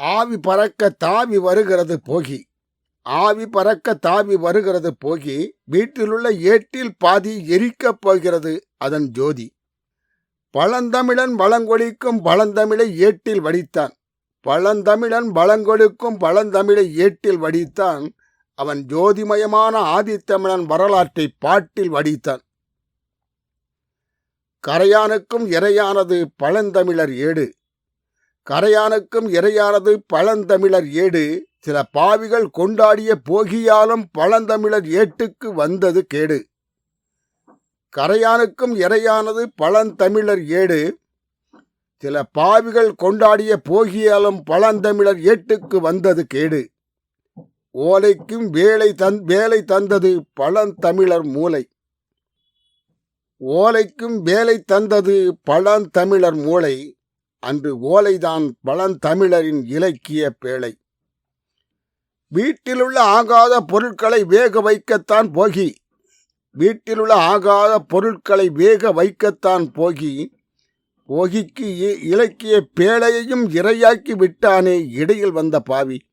ஆவி பறக்க தாவி வருகிறது போகி. ஆவி பறக்க தாவி வருகிறது போகி வீட்டிலுள்ள ஏட்டில் பாதி எரிக்கப் போகிறது அதன் ஜோதி. பழந்தமிழன் வளங்கொழிக்கும் பழந்தமிழை ஏட்டில் வடித்தான். பழந்தமிழன் வளங்கொழுக்கும் பழந்தமிழை ஏட்டில் வடித்தான். அவன் ஜோதிமயமான ஆதித்தமிழன் வரலாற்றை பாட்டில் வடித்தான். கரையானுக்கும் இறையானது பழந்தமிழர் ஏடு. கரையானுக்கும் இறையானது பழந்தமிழர் ஏடு. சில பாவிகள் கொண்டாடிய போகியாலும் பழந்தமிழர் ஏட்டுக்கு வந்தது கேடு. கரையானுக்கும் இறையானது பழந்தமிழர் ஏடு. சில பாவிகள் கொண்டாடிய போகியாலும் பழந்தமிழர் ஏட்டுக்கு வந்தது கேடு. ஓலைக்கும் வேலை தன் வேலை தந்தது பழந்தமிழர் மூளை. ஓலைக்கும் வேலை தந்தது பழந்தமிழர் மூளை. அன்று ஓலைதான் பழந்தமிழரின் இலக்கிய பேழை. வீட்டிலுள்ள ஆகாத பொருட்களை வேக வைக்கத்தான் போகி. வீட்டிலுள்ள ஆகாத பொருட்களை வேக வைக்கத்தான் போகி. போகிக்கு இ- இலக்கிய பேழையையும் இரையாக்கி விட்டானே இடையில் வந்த பாவி.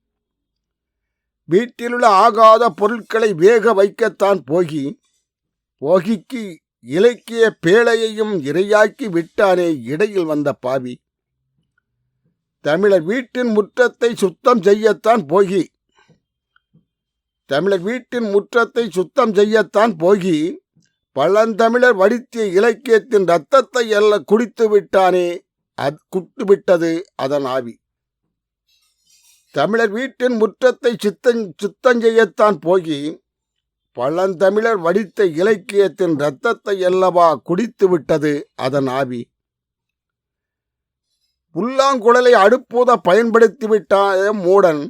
வீட்டிலுள்ள ஆகாத பொருட்களை வேக வைக்கத்தான் போகி. போகிக்கு இலக்கிய பேழையையும் இரையாக்கி விட்டானே இடையில் வந்த பாவி. தமிழர் வீட்டின் முற்றத்தை சுத்தம் செய்யத்தான் போகி. தமிழர் வீட்டின் முற்றத்தை சுத்தம் செய்யத்தான் போகி. பழந்தமிழர் வடித்திய இலக்கியத்தின் ரத்தத்தை எல்லாம் குடித்து விட்டானே அது குட்டு விட்டது அதன் ஆவி. தமிழர் வீட்டின் முற்றத்தை சித்தம் சுத்தம் செய்யத்தான் போகி. பழந்தமிழர் வடித்த இலக்கியத்தின் இரத்தத்தை அல்லவா குடித்து விட்டது அதன் ஆவி. புல்லாங்குழலை அடுப்பூத பயன்படுத்தி விட்டாய மூடன்.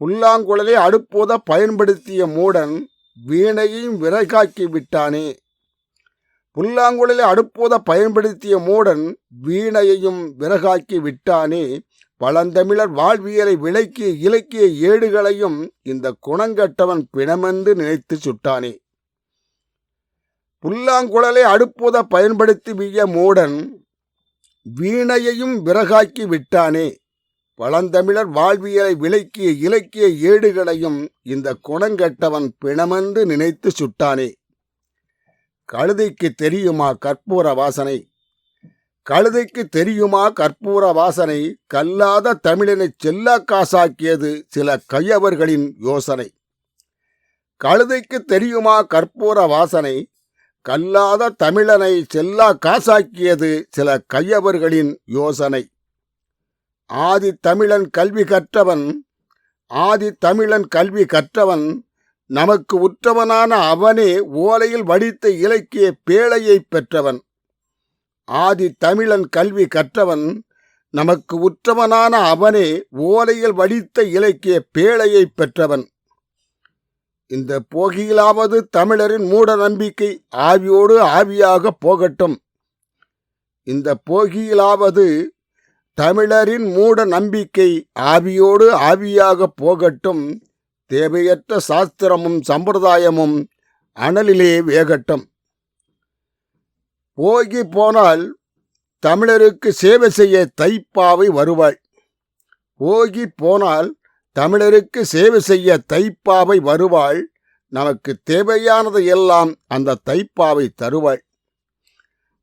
புல்லாங்குழலை அடுப்பூத பயன்படுத்திய மூடன் வீணையையும் விறகாக்கி விட்டானே. புல்லாங்குழலை அடுப்போத பயன்படுத்திய மூடன் வீணையையும் விறகாக்கி விட்டானே. பழந்தமிழர் வாழ்வியலை விளக்கிய இலக்கிய ஏடுகளையும் இந்த குணங்கட்டவன் பிணமென்று நினைத்து சுட்டானே. புல்லாங்குழலை அடுப்புத பயன்படுத்தி விய மூடன் வீணையையும் விறகாக்கி விட்டானே. பழந்தமிழர் வாழ்வியலை விளக்கிய இலக்கிய ஏடுகளையும் இந்த குணங்கெட்டவன் பிணமென்று நினைத்து சுட்டானே. கழுதைக்கு தெரியுமா கற்பூர வாசனை? கழுதைக்கு தெரியுமா கற்பூர வாசனை? கல்லாத தமிழனை செல்லா காசாக்கியது சில கையவர்களின் யோசனை. கழுதைக்கு தெரியுமா கற்பூர வாசனை? கல்லாத தமிழனை செல்லா காசாக்கியது சில கையவர்களின் யோசனை. ஆதி தமிழன் கல்வி கற்றவன் ஆதி தமிழன் கல்வி கற்றவன் நமக்கு உற்றவனான அவனே ஓலையில் வடித்த இலக்கிய பேழையைப் பெற்றவன். ஆதி தமிழன் கல்வி கற்றவன் நமக்கு உற்றவனான அவனே ஓலையில் வடித்த இலக்கிய பேழையைப் பெற்றவன். இந்த போகியிலாவது தமிழரின் மூட நம்பிக்கை ஆவியோடு ஆவியாக போகட்டும். இந்த போகியிலாவது தமிழரின் மூட நம்பிக்கை ஆவியோடு ஆவியாக போகட்டும். தேவையற்ற சாஸ்திரமும் சம்பிரதாயமும் அனலிலே வேகட்டும். போகி போனால் தமிழருக்கு சேவை செய்ய தைப்பாவை வருவாள் போகி போனால் தமிழருக்கு சேவை செய்ய தைப்பாவை வருவாள். நமக்கு தேவையானதை எல்லாம் அந்த தைப்பாவை தருவாள்.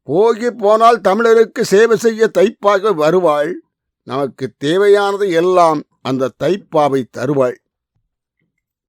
போகி போனால் தமிழருக்கு சேவை செய்ய தைப்பாக வருவாள். நமக்கு தேவையானதை எல்லாம் அந்த தைப்பாவை தருவாள்.